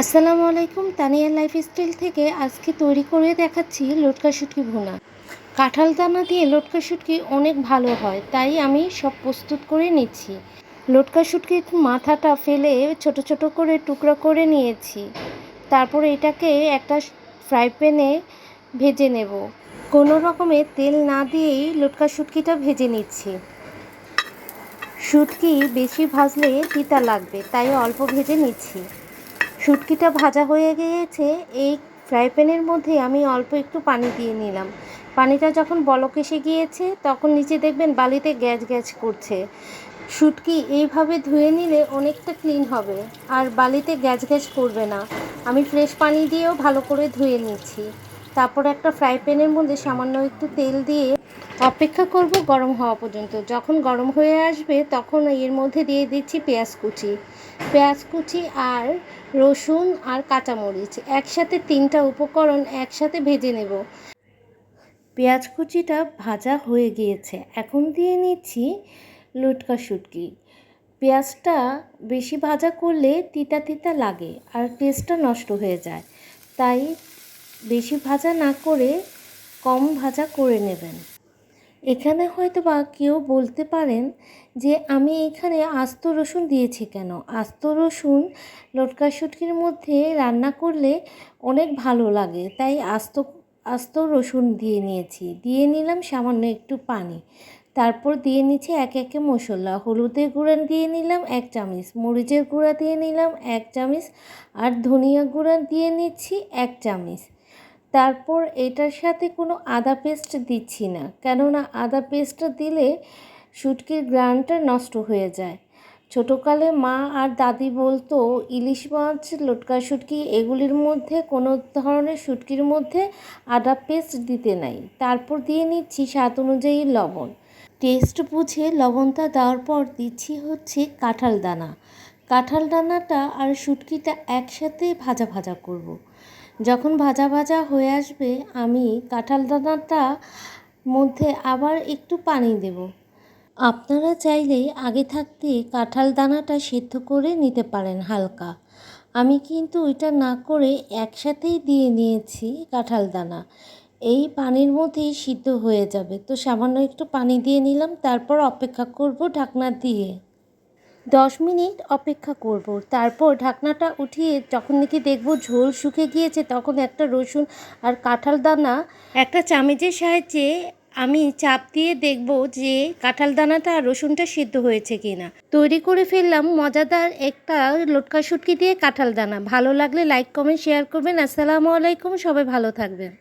আসসালামু আলাইকুম, তানিয়া লাইফস্টাইল থেকে আজকে তৈরি করে দেখাচ্ছি লটকা শুটকি ভুনা। কাঁঠাল দানা দিয়ে লটকা শুটকি অনেক ভালো হয়, তাই আমি সব প্রস্তুত করে নিচ্ছি। লটকা শুটকির মাথাটা ফেলে ছোট ছোট করে টুকরো করে নিয়েছি। তারপর এটাকে একটা ফ্রাই প্যানে ভেজে নেব। কোনো রকমে তেল না দিয়েই লটকা শুটকিটা ভেজে নিচ্ছি। শুটকি বেশি ভাজলে তিতা লাগবে, তাই অল্প ভেজে নিচ্ছি। শুটকিটা ভাজা হয়ে গিয়েছে, এই ফ্রাই প্যানের মধ্যে আমি অল্প একটু পানি দিয়ে নিলাম। পানিটা যখন বলক এসে গিয়েছে, তখন নিচে দেখবেন বালিতে গ্যাস গ্যাস করছে। শুটকি এইভাবে ধুয়ে নিলে অনেকটা ক্লিন হবে, আর বালিতে গ্যাস গ্যাস করবে না। আমি ফ্রেশ পানি দিয়েও ভালো করে ধুয়ে নিচ্ছি। তারপর একটা ফ্রাই প্যানের মধ্যে সামান্য একটু তেল দিয়ে অপেক্ষা করব গরম হওয়া পর্যন্ত। যখন গরম হয়ে আসবে, তখন এর মধ্যে দিয়ে দিচ্ছি পেঁয়াজ কুচি। পেঁয়াজ কুচি আর রসুন আর কাঁচামরিচ। একসাথে তিনটা উপকরণ একসাথে ভেজে নেব। পেঁয়াজ কুচিটা ভাজা হয়ে গিয়েছে। এখন দিয়ে নিচ্ছি লটকা শুটকি। পেঁয়াজটা বেশি ভাজা করলে তিতা তিতা লাগে আর টেস্টটা নষ্ট হয়ে যায়। তাই বেশি ভাজা না করে কম ভাজা করে নেবেন। এখানে হয়তো বা কেউ বলতে পারেন যে আমি এখানে আস্ত রসুন দিয়েছি কেন? আস্ত রসুন লটকা শুটকির মধ্যে রান্না করলে অনেক ভালো লাগে। তাই আস্ত আস্ত রসুন দিয়ে নিয়েছি। দিয়ে নিলাম সামান্য একটু পানি। তারপর দিয়ে নিচ্ছি এক একে মশলা। হলুদের গুঁড়া দিয়ে নিলাম এক চামচ। মরিচের গুঁড়া দিয়ে নিলাম এক চামচ। আর ধনিয়া গুঁড়া দিয়ে নিচ্ছি এক চামচ। তারপর এটার সাথে কোনো আদা পেস্ট দিচ্ছি না। কেননা আদা পেস্টটা দিলে শুটকির গ্রানটা নষ্ট হয়ে যায়। ছোটোকালে মা আর দাদি বলতো, ইলিশ মাছ, লটকা শুটকি, এগুলির মধ্যে কোনো ধরনের শুটকির মধ্যে আদা পেস্ট দিতে নাই। তারপর দিয়ে নিচ্ছি স্বাদ অনুযায়ী লবণ। টেস্ট বুঝে লবণটা দেওয়ার পর দিচ্ছি হচ্ছে কাঁঠাল দানা। কাঁঠাল দানাটা আর শুটকিটা একসাথে ভাজা ভাজা করব। যখন ভাজা ভাজা হয়ে আসবে, আমি কাঁঠাল দানাটা মধ্যে আবার একটু পানি দেব। আপনারা চাইলে আগে থাকতে কাঁঠাল দানাটা সেদ্ধ করে নিতে পারেন হালকা। আমি কিন্তু ওইটা না করে একসাথেই দিয়ে নিয়েছি কাঁঠাল দানা। এই পানির মধ্যেই সিদ্ধ হয়ে যাবে। তো সামান্য একটু পানি দিয়ে নিলাম, তারপর অপেক্ষা করব ঢাকনা দিয়ে। দশ মিনিট অপেক্ষা করব। তারপর ঢাকনাটা উঠিয়ে যখন নাকি দেখব ঝোল শুকে গিয়েছে, তখন একটা রসুন আর কাঁঠাল দানা একটা চামচের সাহায্যে আমি চাপ দিয়ে দেখব যে কাঁঠাল দানাটা আর রসুনটা সিদ্ধ হয়েছে কি না তৈরি করে ফেললাম মজাদার একটা লটকা শুটকি দিয়ে কাঁঠাল দানা ভালো লাগলে লাইক কমেন্ট শেয়ার করবেন। আসসালামু আলাইকুম, সবাই ভালো থাকবেন।